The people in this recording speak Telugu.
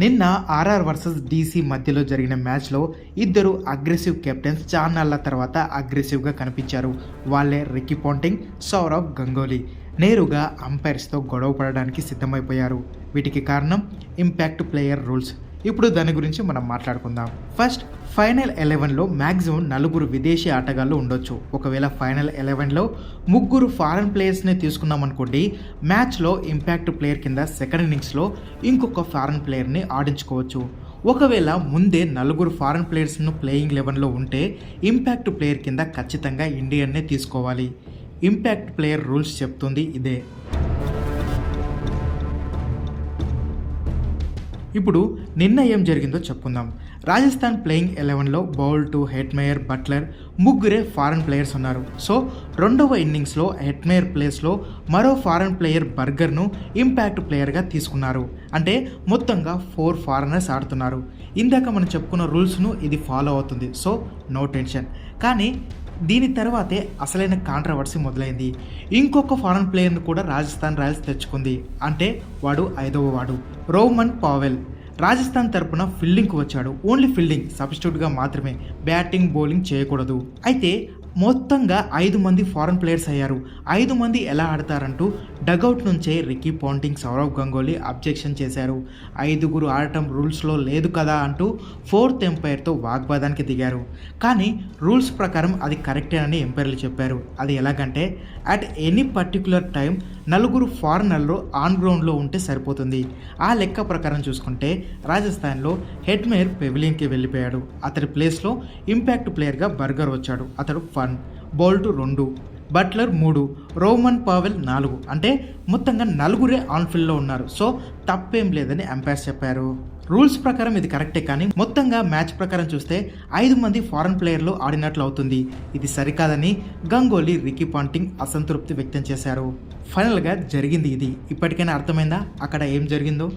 నిన్న ఆర్ఆర్ వర్సెస్ డీసీ మధ్యలో జరిగిన మ్యాచ్లో ఇద్దరు అగ్రెసివ్ కెప్టెన్స్ చాన్నాళ్ళ తర్వాత అగ్రెసివ్గా కనిపించారు. వాళ్ళే రికీ పాంటింగ్ సౌరవ్ గంగోలీ. నేరుగా అంపైర్స్తో గొడవ పడడానికి సిద్ధమైపోయారు. వీటికి కారణం ఇంపాక్ట్ ప్లేయర్ రూల్స్. ఇప్పుడు దాని గురించి మనం మాట్లాడుకుందాం. ఫస్ట్ ఫైనల్ ఎలెవెన్లో మ్యాక్సిమం నలుగురు విదేశీ ఆటగాళ్ళు ఉండొచ్చు. ఒకవేళ ఫైనల్ ఎలెవెన్లో ముగ్గురు ఫారెన్ ప్లేయర్స్ని తీసుకున్నాం అనుకోండి మ్యాచ్లో ఇంపాక్ట్ ప్లేయర్ కింద సెకండ్ ఇన్నింగ్స్లో ఇంకొక ఫారెన్ ప్లేయర్ని ఆడించుకోవచ్చు. ఒకవేళ ముందే నలుగురు ఫారెన్ ప్లేయర్స్ను ప్లేయింగ్ లెవెన్లో ఉంటే ఇంపాక్ట్ ప్లేయర్ కింద ఖచ్చితంగా ఇండియన్నే తీసుకోవాలి. ఇంపాక్ట్ ప్లేయర్ రూల్స్ చెప్తుంది ఇదే. ఇప్పుడు నిన్న ఏం జరిగిందో చెప్పుకుందాం. రాజస్థాన్ ప్లేయింగ్ ఎలెవెన్లో బౌల్ టు హెట్మేయర్ బట్లర్ ముగ్గురే ఫారెన్ ప్లేయర్స్ ఉన్నారు. సో రెండవ ఇన్నింగ్స్లో హెట్మేయర్ ప్లేస్లో మరో ఫారెన్ ప్లేయర్ బర్గర్ను ఇంపాక్ట్ ప్లేయర్గా తీసుకున్నారు. అంటే మొత్తంగా ఫోర్ ఫారెనర్స్ ఆడుతున్నారు. ఇందాక మనం చెప్పుకున్న రూల్స్ను ఇది ఫాలో అవుతుంది. So no tension. కానీ దీని తర్వాతే అసలైన కాంట్రవర్సీ మొదలైంది. ఇంకొక ఫారెన్ ప్లేయర్ను కూడా రాజస్థాన్ రాయల్స్ తెచ్చుకుంది. అంటే వాడు ఐదవ వాడు. Rovman Powell. రాజస్థాన్ తరపున ఫీల్డింగ్కి వచ్చాడు. ఓన్లీ ఫీల్డింగ్ సబ్స్టిట్యూట్గా మాత్రమే. బ్యాటింగ్ బౌలింగ్ చేయకూడదు. అయితే మొత్తంగా ఐదు మంది ఫారెన్ ప్లేయర్స్ అయ్యారు. ఐదు మంది ఎలా ఆడతారంటూ డగౌట్ నుంచే Ricky Ponting Sourav Ganguly objection చేశారు. ఐదుగురు ఆడటం రూల్స్లో లేదు కదా అంటూ ఫోర్త్ ఎంపైర్తో వాగ్వాదానికి దిగారు. కానీ రూల్స్ ప్రకారం అది కరెక్టేనని ఎంపైర్లు చెప్పారు. అది ఎలాగంటే అట్ ఎనీ పర్టికులర్ టైం నలుగురు ఫారినర్లు ఆన్ గ్రౌండ్లో ఉంటే సరిపోతుంది. ఆ లెక్క ప్రకారం చూసుకుంటే రాజస్థాన్లో హెడ్మేర్ పెవిలియన్కి వెళ్ళిపోయాడు. అతడి ప్లేస్లో ఇంపాక్ట్ ప్లేయర్గా బర్గర్ వచ్చాడు. అతడు వన్ బోల్ట్ రెండు బట్లర్ మూడు రోమన్ పావెల్ నాలుగు. అంటే మొత్తంగా నలుగురే ఆన్ఫీల్డ్లో ఉన్నారు. సో తప్పేం లేదని అంపైర్స్ చెప్పారు. రూల్స్ ప్రకారం ఇది కరెక్టే కానీ మొత్తంగా మ్యాచ్ ప్రకారం చూస్తే ఐదు మంది ఫారెన్ ప్లేయర్లు ఆడినట్లు అవుతుంది. ఇది సరికాదని గంగోలీ రికీ పాంటింగ్ అసంతృప్తి వ్యక్తం చేశారు. ఫైనల్గా జరిగింది ఇది. ఇప్పటికైనా అర్థమైందా? అక్కడ ఏం జరిగిందో?